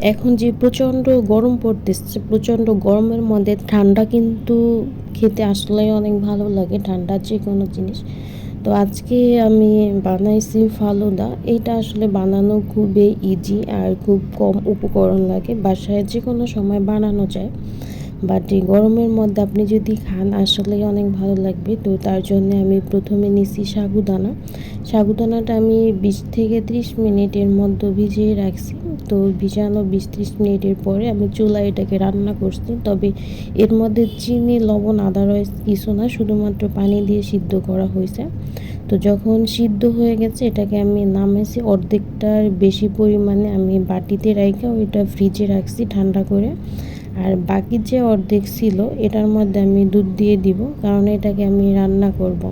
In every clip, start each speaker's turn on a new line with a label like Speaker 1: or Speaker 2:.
Speaker 1: এখন যে প্রচণ্ড গরম পড়তেছে, প্রচণ্ড গরমের মধ্যে ঠান্ডা কিন্তু খেতে আসলেই অনেক ভালো লাগে ঠান্ডা যে কোনো জিনিস। তো আজকে আমি বানাইছি ফালুদা। এটা আসলে বানানো খুবই ইজি আর খুব কম উপকরণ লাগে। বাসায় যে কোনো সময় বানানো যায়। বাট এই গরমের মধ্যে আপনি যদি খান আসলেই অনেক ভালো লাগবে। তো তার জন্য আমি প্রথমে নিছি সাগুদানা। সাগুদানাটা আমি বিশ থেকে ত্রিশ মিনিটের মধ্যে ভিজিয়ে রাখছি। তো ভিজানো বিশ ত্রিশ মিনিটের পরে আমি চুলা এটাকে রান্না করছি। তবে এর মধ্যে চিনি, লবণ, আদা আদারওয়াইজ কিছু না, শুধুমাত্র পানি দিয়ে সিদ্ধ করা হয়েছে। তো যখন সিদ্ধ হয়ে গেছে, এটাকে আমি নামেছি অর্ধেকটার বেশি পরিমাণে আমি বাটিতে রাখা ওইটা ফ্রিজে রাখছি ঠান্ডা করে। আর বাকি যে অর্ধেক ছিল, এটার মধ্যে আমি দুধ দিয়ে দিব, কারণ এটাকে আমি রান্না করব।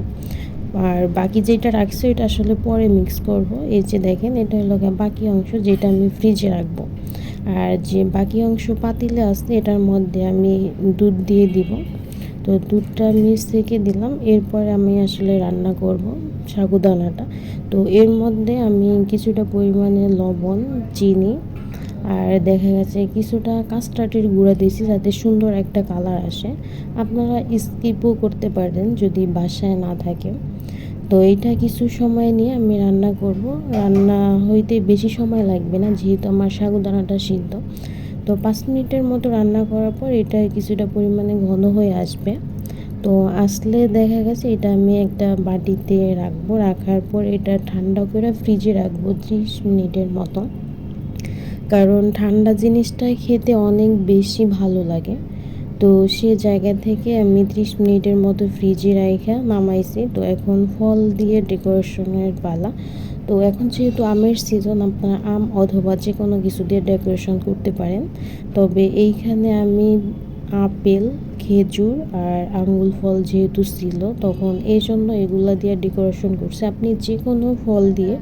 Speaker 1: আর বাকি যেটা রাখছি, এটা আসলে পরে মিক্স করব। এই যে দেখেন, এটা হলো বাকি অংশ যেটা আমি ফ্রিজে রাখব। আর যে বাকি অংশ পাতিলে আসছে এটার মধ্যে আমি দুধ দিয়ে দিব। তো দুধটা মিক্স থেকে দিলাম, এরপরে আমি আসলে রান্না করব সাগুদানাটা। তো এর মধ্যে আমি কিছুটা পরিমাণে লবণ, চিনি আর দেখা গেছে কিছুটা কাস্টার্ডের গুঁড়া দিয়েছি যাতে সুন্দর একটা কালার আসে। আপনারা স্কিপও করতে পারেন যদি বাসায় না থাকে। তো এইটা কিছু সময় নিয়ে আমি রান্না করব। রান্না হইতে বেশি সময় লাগবে না যেহেতু আমার সাগুদানাটা সিদ্ধ। তো পাঁচ মিনিটের মতো রান্না করার পর এটা কিছুটা পরিমাণে ঘন হয়ে আসবে। তো আসলে দেখা গেছে এটা আমি একটা বাটিতে রাখব। রাখার পর এটা ঠান্ডা করে ফ্রিজে রাখব ত্রিশ মিনিটের মতো। কারণ ঠান্ডা জিনিসটা খেতে অনেক বেশি ভালো লাগে। তো সে জায়গা থেকে আমি ত্রিশ মিনিটের মতো ফ্রিজে রাখা নামাইছি। তো এখন ফল দিয়ে ডেকোরেশনের পালা। তো এখন যেহেতু আমের সিজন আপনারা আম অথবা যে কোনো কিছু দিয়ে ডেকোরেশন করতে পারেন। তবে এইখানে আমি আপেল খেজুর আর আঙ্গুল ফল যেহেতু ছিল, তখন এই জন্য এগুলো দিয়ে ডেকোরেশন করছে। আপনি যে কোনো ফল দিয়ে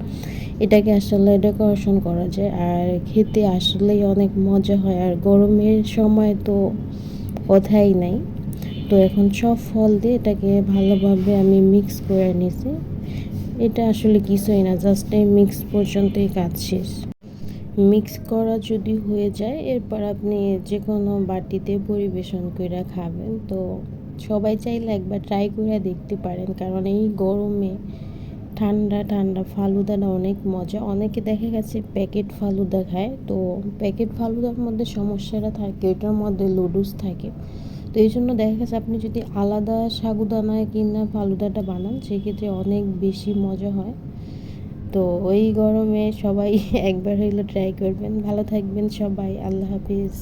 Speaker 1: এটাকে আসলে ডেকোরেশন করা যায়। আর খেতে আসলেই অনেক মজা হয়। আর গরমের সময় তো কথাই নাই। তো এখন সব ফল দিয়ে এটাকে ভালোভাবে আমি মিক্স করে নিছি। এটা আসলে কিছুই না জাস্ট এই মিক্স পর্যন্তই কাজ শেষ। মিক্স করা যদি হয়ে যায়, এরপর আপনি যে কোনো বাটিতে পরিবেশন করে খাবেন। তো সবাই চাইলে একবার ট্রাই করে দেখতে পারেন, কারণ এই গরমে ঠান্ডা ঠান্ডা ফালুদাটা অনেক মজা। অনেকে দেখা গেছে প্যাকেট ফালুদা খায়, তো প্যাকেট ফালুদার মধ্যে সমস্যাটা থাকে ওইটার মধ্যে লুডুস থাকে। তো এই জন্য দেখা গেছে আপনি যদি আলাদা সাগুদানায় কিনা ফালুদাটা বানান, সেক্ষেত্রে অনেক বেশি মজা হয়। তো ওই গরমে সবাই একবার হইল ট্রাই করবেন। ভালো থাকবেন সবাই। আল্লাহ হাফিজ।